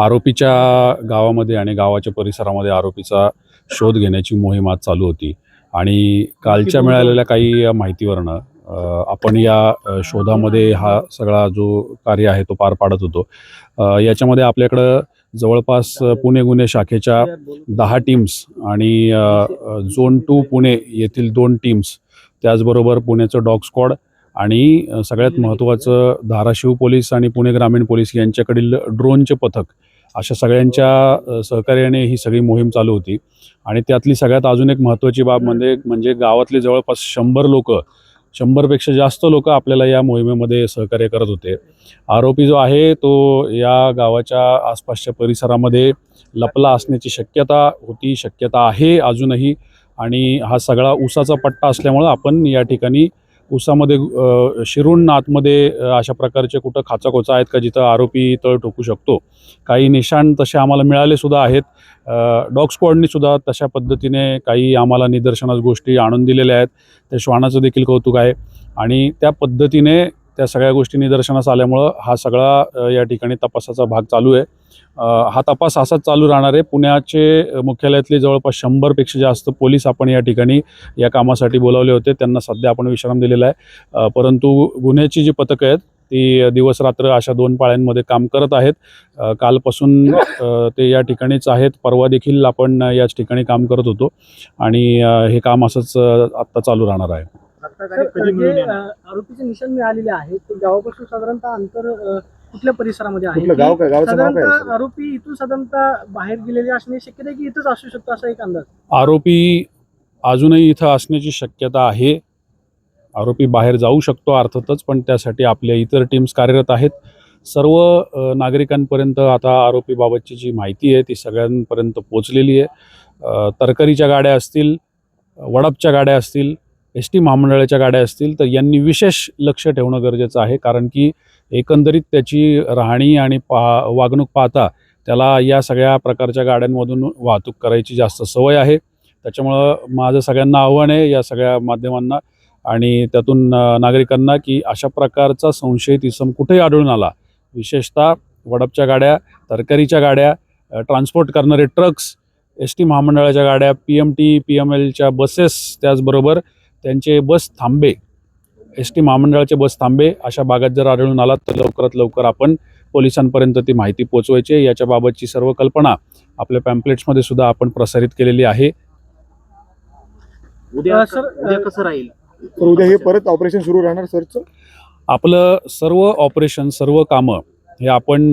आरोपीच्या गावामध्ये आणि गावाच्या परिसरामध्ये आरोपीचा शोध घेण्याची मोहीम आज चालू होती. आणि कालच्या मिळालेल्या काही माहितीवरनं आपण या शोधामध्ये हा सगळा जो कार्य आहे तो पार पाडत होतो. याच्यामध्ये आपल्याकडं जवळपास पुणे गुन्हे शाखेच्या दहा टीम्स आणि झोन टू पुणे येथील दोन टीम्स त्याचबरोबर पुण्याचं डॉग स्क्वॉड आणि सगळ्यात महत्त्वाचं धाराशिव पोलीस आणि पुणे ग्रामीण पोलीस यांच्याकडील ड्रोनचे पथक अशा सगळ्यांच्या सहकार्याने ही सगळी मोहीम चालू होती. आणि त्यातली सगळ्यात अजून एक महत्त्वाची बाब म्हणजे म्हणजे गावातले जवळपास शंभर लोक शंभरपेक्षा जास्त लोक आपल्याला या मोहिमेमध्ये सहकार्य करत होते. आरोपी जो आहे तो या गावाच्या आसपासच्या परिसरामध्ये लपला असण्याची शक्यता होती शक्यता आहे अजूनही. आणि हा सगळा ऊसाचा पट्टा असल्यामुळं आपण या ठिकाणी उसामध्ये शिरून आतमध्ये अशा प्रकारचे कुठं खाचाखोचा आहेत का जिथं आरोपी तळ ठोकू शकतो? काही निशाण तसे आम्हाला मिळालेसुद्धा आहेत. डॉग स्क्वॉडनीसुद्धा तशा पद्धतीने काही आम्हाला निदर्शनास गोष्टी आणून दिलेल्या आहेत. त्या श्वानाचं देखील कौतुक आहे. आणि त्या पद्धतीने त्या सगळ्या गोष्टी निदर्शनास आल्यामुळं हा सगळा या ठिकाणी तपासाचा भाग चालू आहे. हा तपास असाच चालू राहणार आहे. पुण्याचे मुख्यालयातले जवळपास शंभरपेक्षा जास्त पोलीस आपण या ठिकाणी या कामासाठी बोलावले होते. त्यांना सध्या आपण विश्राम दिलेला आहे. परंतु गुन्ह्याची जी पथकं आहेत ती दिवस रात्र अशा दोन पाळ्यांमध्ये काम करत आहेत. कालपासून ते या ठिकाणीच आहेत. परवा देखील आपण याच ठिकाणी काम करत होतो. आणि हे काम असंच आत्ता चालू राहणार आहे. आरोपीचे निशाण मिळालेले आहेत ते गावापासून साधारणतः अंतर कुठल्या परिसरामध्ये आहे? कुठलं गाव काय? गावाचं नाव काय साधारणतः आहे? आरोपी इथून साधारणतः बाहेर गेलेले असण्याची शक्यता आहे की इथंच असू शकतो असा एक अंदाज? आरोपी अजूनही इथं असण्याची शक्यता आहे. आरोपी बाहेर जाऊ शकतो अर्थातच पण त्यासाठी आपल्या इतर टीम्स कार्यरत आहेत. सर्व अ, नागरिकांपर्यंत आता आरोपीबाबतची जी माहिती आहे ती सगळ्यांपर्यंत पोचलेली आहे. अ, तरकारीच्या गाड्या असतील वडपच्या गाड्या असतील एस टी महामंडळाच्या गाड्या असतील तर यांनी विशेष लक्ष ठेवणं गरजेचं आहे कारण की एकंदरीत त्याची राहणी आणि पा वागणूक पाहता त्याला या सगळ्या प्रकारच्या गाड्यांमधून वाहतूक करायची जास्त सवय आहे. त्याच्यामुळं माझं सगळ्यांना आव्हान आहे या सगळ्या माध्यमांना आणि त्यातून नागरिकांना की अशा प्रकारचा संशयित इसम कुठेही आढळून आला विशेषतः वडपच्या गाड्या तरकारीच्या गाड्या ट्रान्सपोर्ट करणारे ट्रक्स एस टी महामंडळाच्या गाड्या P M T P M एलच्या बसेस त्याचबरोबर त्यांचे बस थांबे. एस टी महामंडळाचे बस थांबे. अशा भागात जर आढळून आला तर लवकरात लवकर आपण पोलिसांपर्यंत ती माहिती पोचवायची. याच्याबाबतची सर्व कल्पना आपल्या पॅम्पलेट्समध्ये सुद्धा आपण प्रसारित केलेली आहे. उद्या सर उद्या कसं राहील? तर उद्या हे परत ऑपरेशन सुरू राहणार सरच आपलं सर्व ऑपरेशन सर्व कामं हे आपण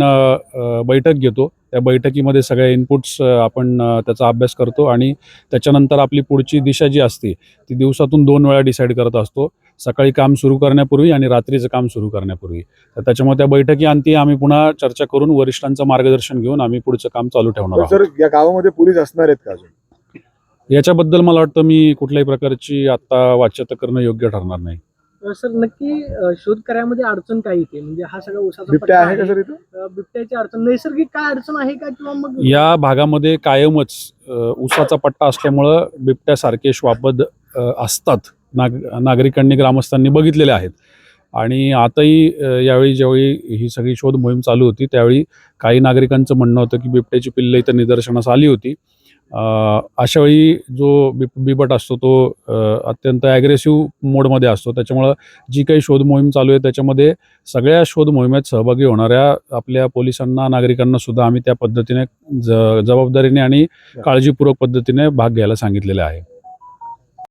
बैठक घेतो. त्या बैठकीमध्ये सगळ्या इनपुट्स आपण त्याचा अभ्यास करतो आणि त्याच्यानंतर आपली पुढची दिशा जी असते ती दिवसातून दोन वेळा डिसाईड करत असतो. सकाळी काम सुरू करण्यापूर्वी आणि रात्रीचं काम सुरू करण्यापूर्वी. तर त्याच्यामुळे त्या बैठकी अंती आम्ही पुन्हा चर्चा करून वरिष्ठांचं मार्गदर्शन घेऊन आम्ही पुढचं काम चालू ठेवणार आहोत सर या गावामध्ये पोलीस असणार आहेत का अजून? याच्याबद्दल मला वाटतं मी कुठल्याही प्रकारची आत्ता वाच्यता करणं योग्य ठरणार नाही. सर नक्की अ, शोध कार्यामध्ये अडचण काय येते म्हणजे हा सगळा उसाचा बिबट्या पट्टा आहे का सर इथं? अ, बिबट्याची अडचण नैसर्गिक काय अडचण आहे का किंवा मग या भागामध्ये कायमच अ, ऊसाचा पट्टा असल्यामुळं बिबट्यासारखे श्वापद अ, असतात. नाग नागरिकांनी ग्रामस्थांनी बघितलेले आहेत. आणि आताही अ, यावेळी ज्यावेळी ही सगळी शोध मोहीम चालू होती त्यावेळी काही नागरिकांचं म्हणणं होतं की बिबट्याची पिल्लं इथं निदर्शनास आली होती. अशावेळी जो बिब बिबट असतो तो अत्यंत ॲग्रेसिव्ह मोडमध्ये असतो. त्याच्यामुळं जी काही शोध मोहीम चालू आहे त्याच्यामध्ये सगळ्या शोध मोहिमेत सहभागी होणाऱ्या आपल्या पोलिसांना नागरिकांना सुद्धा आम्ही त्या पद्धतीने ज जबाबदारीने आणि काळजीपूर्वक पद्धतीने भाग घ्यायला सांगितलेले आहे.